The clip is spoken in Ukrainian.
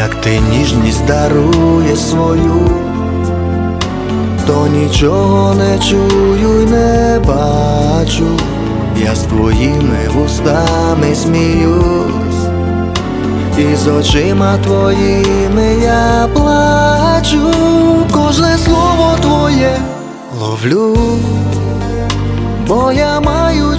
Як ти ніжність дарує свою, то нічого не чую й не бачу, я з твоїми вустами сміюсь, і з очима твоїми я плачу, кожне слово твоє ловлю, бо я маю